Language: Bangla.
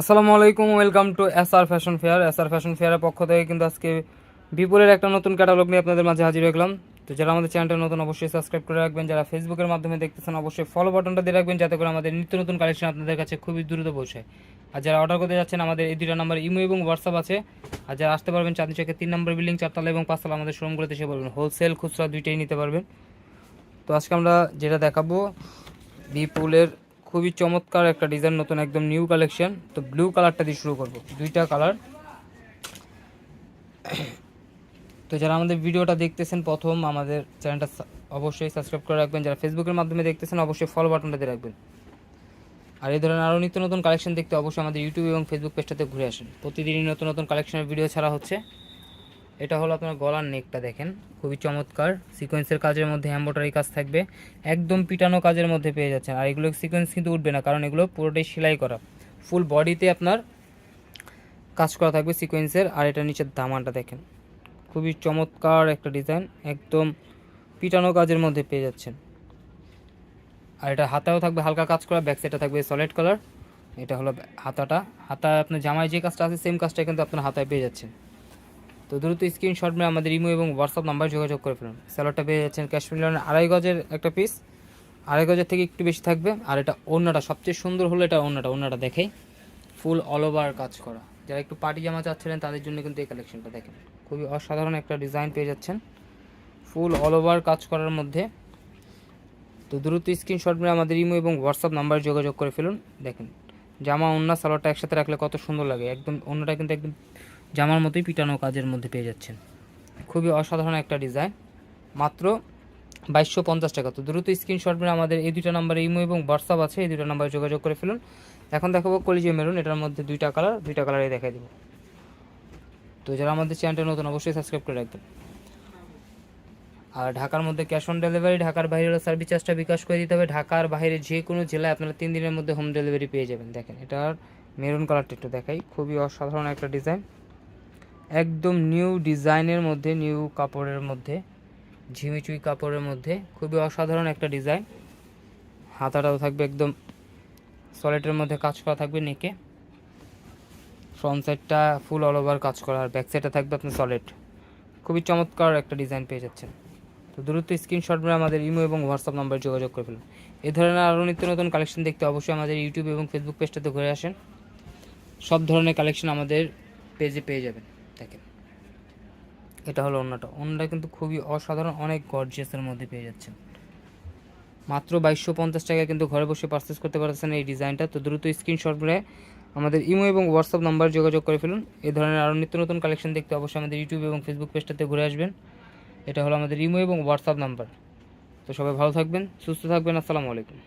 আসসালামু আলাইকুম welcome to S R fashion fair S R fashion ফেয়ারের পক্ষ থেকে কিন্তু আজকে বিপুলের একটা নতুন ক্যাটালগ নিয়ে আপনাদের মাঝে হাজির গেলাম তো যারা আমাদের চ্যানেলটা নতুন, অবশ্যই সাবস্ক্রাইব করে রাখবেন। যারা ফেসবুকের মাধ্যমে দেখতেছেন, অবশ্যই ফলো বাটনটা দিয়ে রাখবেন, যাতে করে আমাদের নিত্য নতুন কালেকশন আপনাদের কাছে খুবই দ্রুত পৌঁছায় আর যারা অর্ডার করতে যাচ্ছেন, আমাদের এই দুটো নাম্বার ইমো এবং হোয়াটসঅ্যাপ আছে। আর যারা আসতে পারবেন, চাঁদনি চকের তিন নম্বর বিল্ডিং চারতলা এবং পাঁচতলা আমাদের শোরুমগুলোতে এসে বলবেন হোলসেল খুচরা দুইটাই নিতে পারবেন। তো আজকে আমরা যেটা দেখাবো, বিপুলের খুবই চমৎকার একটা ডিজাইন নতুন একদম নিউ কালেকশন তো ব্লু কালারটা দিয়ে শুরু করব। দুইটা কালার তো যারা আমাদের ভিডিওটা দেখতেছেন প্রথম, আমাদের চ্যানেলটা অবশ্যই সাবস্ক্রাইব করে রাখবেন। যারা ফেসবুকের মাধ্যমে দেখতেছেন, অবশ্যই ফলো বাটনটা দিয়ে রাখবেন। আর এই ধরনের আরও নিত্য নতুন কালেকশন দেখতে অবশ্যই আমাদের ইউটিউব এবং ফেসবুক পেজটাতে ঘুরে আসেন। প্রতিদিনই নতুন নতুন কালেকশনের ভিডিও ছাড়া হচ্ছে। এটা হলো আপনার গলার নেকটা দেখেন। খুবই চমৎকার। সিকোয়েন্সের কাজের মধ্যে এম্ব্রয়ডারি কাজ থাকবে। একদম পিটানো কাজের মধ্যে পেয়ে যাচ্ছেন। আর এগুলো সিকোয়েন্স কিন্তু উঠবে না, কারণ এগুলো পুরোটাই সেলাই করা। ফুল বডিতে আপনার কাজ করা থাকবে সিকোয়েন্সের আর এটা নিচের দামানটা দেখেন। খুবই চমৎকার একটা ডিজাইন একদম পিটানো কাজের মধ্যে পেয়ে যাচ্ছেন। আর এটা হাতাও থাকবে, হালকা কাজ করা। ব্যাক সাইডটা থাকবে সলিড কালার এটা হলো হাতাটা। হাতা আপনার জামায় যে কাজটা আছে সেম কাজটা কিন্তু আপনার হাতায় পেয়ে যাচ্ছেন। তো দ্রুত স্ক্রিনশট নিয়ে আমাদের ইমো এবং হোয়াটসঅ্যাপ নাম্বার যোগাযোগ করে ফেলুন। স্যালোডটা পেয়ে যাচ্ছেন কাশ্মীর লিনের আড়াই গজের একটা পিস আড়াই গজের থেকে একটু বেশি থাকবে। আর এটা অন্যটা সবচেয়ে সুন্দর হলো এটা অন্যটা অন্যটা দেখেই। ফুল অল ওভার কাজ করা। যারা একটু পার্টি জামা চাচ্ছিলেন, তাদের জন্য কিন্তু এই কালেকশনটা দেখেন। খুবই অসাধারণ একটা ডিজাইন পেয়ে যাচ্ছেন। ফুল অল ওভার কাজ করার মধ্যে। তো দ্রুত স্ক্রিনশট নিয়ে আমাদের ইমো এবং হোয়াটসঅ্যাপ নাম্বার যোগাযোগ করে ফেলুন। দেখেন, জামা অন্য সালোয়ারটা একসাথে রাখলে কত সুন্দর লাগে। একদম অন্যটা কিন্তু একদম জামার মতোই পিটানো কাজের মধ্যে পেয়ে যাচ্ছেন। খুবই অসাধারণ একটা ডিজাইন। মাত্র বাইশশো পঞ্চাশ টাকা। তো দ্রুত স্ক্রিনশট মেরে আমাদের এই দুটো নাম্বারে ইমো এবং হোয়াটসঅ্যাপ আছে, এই দুটো নাম্বারে যোগাযোগ করে ফেলুন। এখন দেখাবো কলিজে মেরুন এটার মধ্যে দুইটা কালার দুইটা কালারই দেখাই দেবো। তো যারা আমাদের চ্যানেলটা নতুন, অবশ্যই সাবস্ক্রাইব করে রাখবেন। আর ঢাকার মধ্যে ক্যাশ অন ডেলিভারি ঢাকার বাইরে সার্ভিস চার্জটা বিকাশ করে দিতে হবে। ঢাকার বাইরে যে কোনো জেলায় আপনারা তিন দিনের মধ্যে হোম ডেলিভারি পেয়ে যাবেন। দেখেন, এটার মেরুন কালারটা একটু দেখাই। খুবই অসাধারণ একটা ডিজাইন একদম নিউ ডিজাইনের মধ্যে, নিউ কাপড়ের মধ্যে, ঝিমিচুই কাপড়ের মধ্যে, খুবই অসাধারণ একটা ডিজাইন। হাতাটাও থাকবে একদম সলেটের মধ্যে কাজ করা থাকবে নেকে। ফ্রন্ট সাইডটা ফুল অল ওভার কাজ করা আর ব্যাক সাইডটা থাকবে আপনার সলিড খুবই চমৎকার একটা ডিজাইন পেয়ে যাচ্ছেন। তো দ্রুত স্ক্রিনশট মেরে আমাদের ইমো এবং হোয়াটসঅ্যাপ নাম্বার যোগাযোগ করে ফেলুন। এই ধরনের আরও নিত্য নতুন কালেকশন দেখতে অবশ্যই আমাদের ইউটিউব এবং ফেসবুক পেজটাতে ঘুরে আসেন। সব ধরনের কালেকশন আমাদের পেজে পেয়ে যাবেন। দেখেন। এটা হলো অন্যটা। অন্যটা কিন্তু খুবই অসাধারণ, অনেক গর্জিয়াসের মধ্যে পেয়ে যাচ্ছেন। মাত্র বাইশশো পঞ্চাশ টাকায় কিন্তু ঘরে বসে পারচেস করতে পারতেছেন এই ডিজাইনটা তো দ্রুত স্ক্রিনশট মেরে আমাদের ইমো এবং হোয়াটসঅ্যাপ নাম্বার যোগাযোগ করে ফেলুন। এই ধরনের আরও নিত্য নতুন কালেকশন দেখতে অবশ্যই আমাদের ইউটিউব এবং ফেসবুক পেজটাতে ঘুরে আসবেন। এটা হলো আমাদের ইমো এবং হোয়াটসঅ্যাপ নাম্বার তো সবাই ভালো থাকবেন, সুস্থ থাকবেন, আসসালামু আলাইকুম।